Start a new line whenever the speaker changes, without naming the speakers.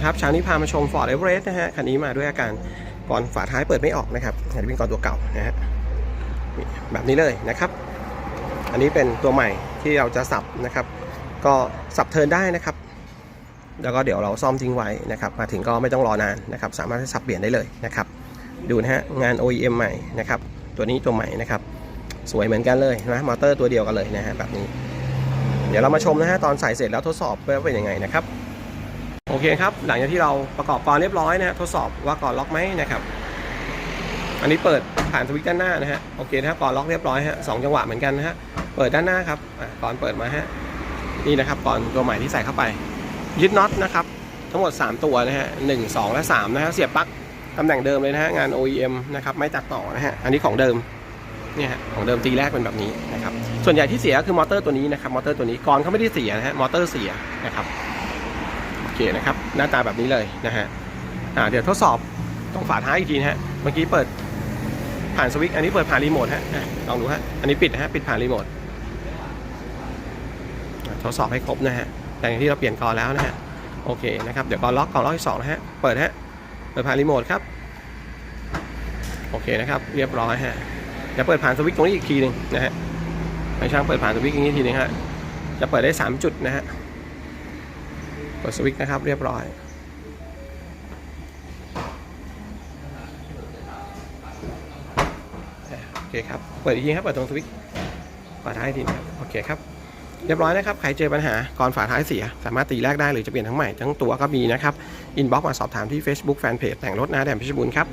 นะครับเช้านี้พามาชม Ford Everest นะฮะคันนี้มาด้วยอาการก่อนฝาท้ายเปิดไม่ออกนะครับอันนี้เป็นก่อนตัวเก่านะฮะแบบนี้เลยนะครับ อันนี้เป็นตัวใหม่ที่เราจะสับนะครับ ก็สับเทินได้นะครับ แล้วก็เดี๋ยวเราซ่อมทิ้งไว้นะครับมาถึงก็ไม่ต้องรอนานนะครับ สามารถสับเปลี่ยนได้เลยนะครับ ดูนะฮะงาน OEM ใหม่นะครับ ตัวนี้ตัวใหม่นะครับ สวยเหมือนกันเลยนะมอเตอร์ตัวเดียวกันเลยนะฮะแบบนี้ เดี๋ยวเรามาชมนะฮะตอนใส่เสร็จแล้วทดสอบว่าเป็นยังไงนะครับ โอเคครับ หลังจากที่เราประกอบกรเรียบร้อยนะฮะทดสอบว่าก่อนล็อกไหมนะครับ อันนี้เปิดผ่านสวิตช์ด้านหน้านะฮะโอเคนะครับก่อนล็อกเรียบร้อยฮะสองจังหวะเหมือนกันนะฮะเปิดด้านหน้าครับก่อนเปิดมาฮะนี่นะครับก่อนตัวใหม่ที่ใส่เข้าไป ยึดน็อตนะครับ ทั้งหมด 3 ตัวนะฮะหนึ่งสองและ3นะฮะเสียบปลั๊กตำแหน่งเดิมเลยนะฮะงาน OEM นะครับไม่ตัดต่อนะฮะอันนี้ของเดิมเนี่ยฮะของเดิมตีแรกเป็นแบบนี้นะครับส่วนใหญ่ที่เสียก็คือมอเตอร์ตัวนี้นะครับมอเตอร์ตัวนี้ก่อนเขาไม่ได้เสียนะฮะมอเตอร์เสียนะครับ เคนะครับ หน้าตาแบบนี้เลยนะฮะอ่าเดี๋ยวทดสอบตรงฝาท้ายอีกทีนะฮะเมื่อกี้เปิดผ่านสวิตช์อันนี้เปิดผ่านรีโมทฮะลองดูฮะอันนี้ปิดนะฮะปิดผ่านรีโมททดสอบให้ครบนะฮะแต่อย่างที่เราเปลี่ยนกรแล้วนะฮะโอเคนะครับเดี๋ยวกอล็อกกอล็อกที่สองนะฮะเปิดฮะเปิดผ่านรีโมทครับโอเคนะครับเรียบร้อยฮะเดี๋ยวเปิดผ่านสวิตช์ตรงนี้อีกทีหนึ่งนะฮะให้ช่างเปิดผ่านสวิตช์อย่างนี้ทีหนึงฮะจะเปิดได้ 3 จุดนะฮะ เปิดสวิตช์นะครับเรียบร้อย โอเคครับ เปิดอีกทีครับ เปิดตรงสวิตช์ฝาท้ายทีนะโอเคครับ เรียบร้อยนะครับ ใครเจอปัญหาก่อนฝาท้ายเสีย สามารถตีแรกได้หรือจะเปลี่ยนทั้งใหม่ทั้งตัวก็มีนะครับ อินบ็อกมาสอบถามที่ Facebook Fanpage แต่งรถนาแดมพิชรบุญครับ